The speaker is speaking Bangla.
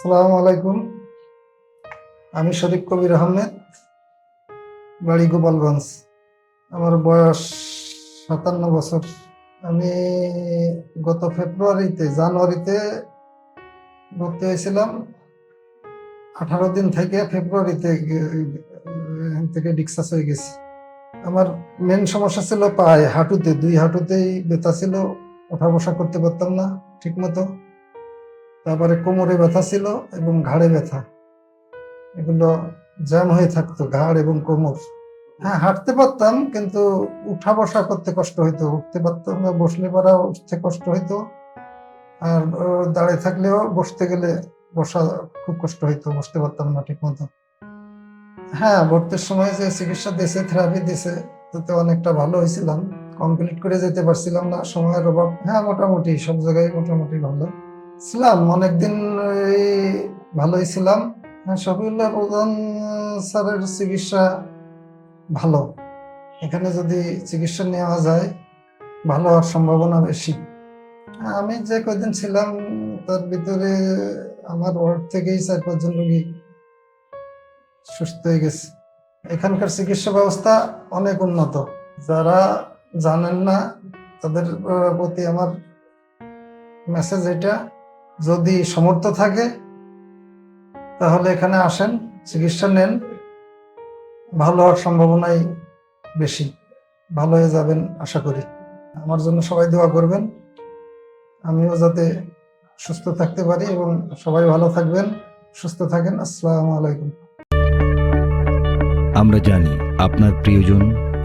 আসসালামু আলাইকুম। আমি শরীফ কবির আহমেদ, বাড়ি গোপালগঞ্জ। আমার বয়স সাতান্ন বছর। আমি গত ফেব্রুয়ারিতে, জানুয়ারিতে ভর্তি হয়েছিলাম। আঠারো দিন থেকে ফেব্রুয়ারিতে থেকে ডিক্সাস হয়ে গেছি। আমার মেন সমস্যা ছিল পায়ে, হাঁটুতে। দুই হাঁটুতেই ব্যথা ছিল, ওঠা বসা করতে পারতাম না ঠিক মতো তারপরে কোমরে ব্যথা ছিল এবং ঘাড়ে ব্যথা। এগুলো জ্যাম হয়ে থাকতো, ঘাড় এবং কোমর। হ্যাঁ হাঁটতে পারতাম কিন্তু উঠা বসা করতে কষ্ট হইতো। উঠতে পারতাম না, বসলে পারা উঠতে কষ্ট হইতো। আর দাঁড়িয়ে থাকলেও বসতে গেলে বসা খুব কষ্ট হইতো, বসতে পারতাম না ঠিক মতো হ্যাঁ ভর্তির সময় যে চিকিৎসা দিয়েছে থেরাপি দিয়েছে, তাতে অনেকটা ভালো হয়েছিলাম। কমপ্লিট করে যেতে পারছিলাম না, সময়ের অভাব। হ্যাঁ মোটামুটি সব জায়গায় মোটামুটি ভালো। ছিলাম, অনেকদিন ভালোই ছিলাম। হ্যাঁ শফিউল্লাহ প্রধান স্যারের চিকিৎসা ভালো। এখানে যদি চিকিৎসা নেওয়া যায়, ভালো হওয়ার সম্ভাবনা বেশি। আমি যে কয়দিন ছিলাম, তার ভিতরে আমার ওয়ার্ড থেকেই চার পাঁচজন রোগী সুস্থ হয়ে গেছে। এখানকার চিকিৎসা ব্যবস্থা অনেক উন্নত। যারা জানেন না, তাদের প্রতি আমার মেসেজ এটা যদি সমর্থ থাকে, তাহলে এখানে আসেন, চিকিৎসা নেন। ভালো হওয়ার সম্ভাবনাই বেশি। ভালো হয়ে যাবেন, আশা করি। আমার জন্য সবাই দোয়া করবেন। আমিও যাতে সুস্থ থাকতে পারি এবং সবাই ভালো থাকবেন, সুস্থ থাকেন। আসসালামু আলাইকুম। আমরা জানি আপনার প্রিয়জন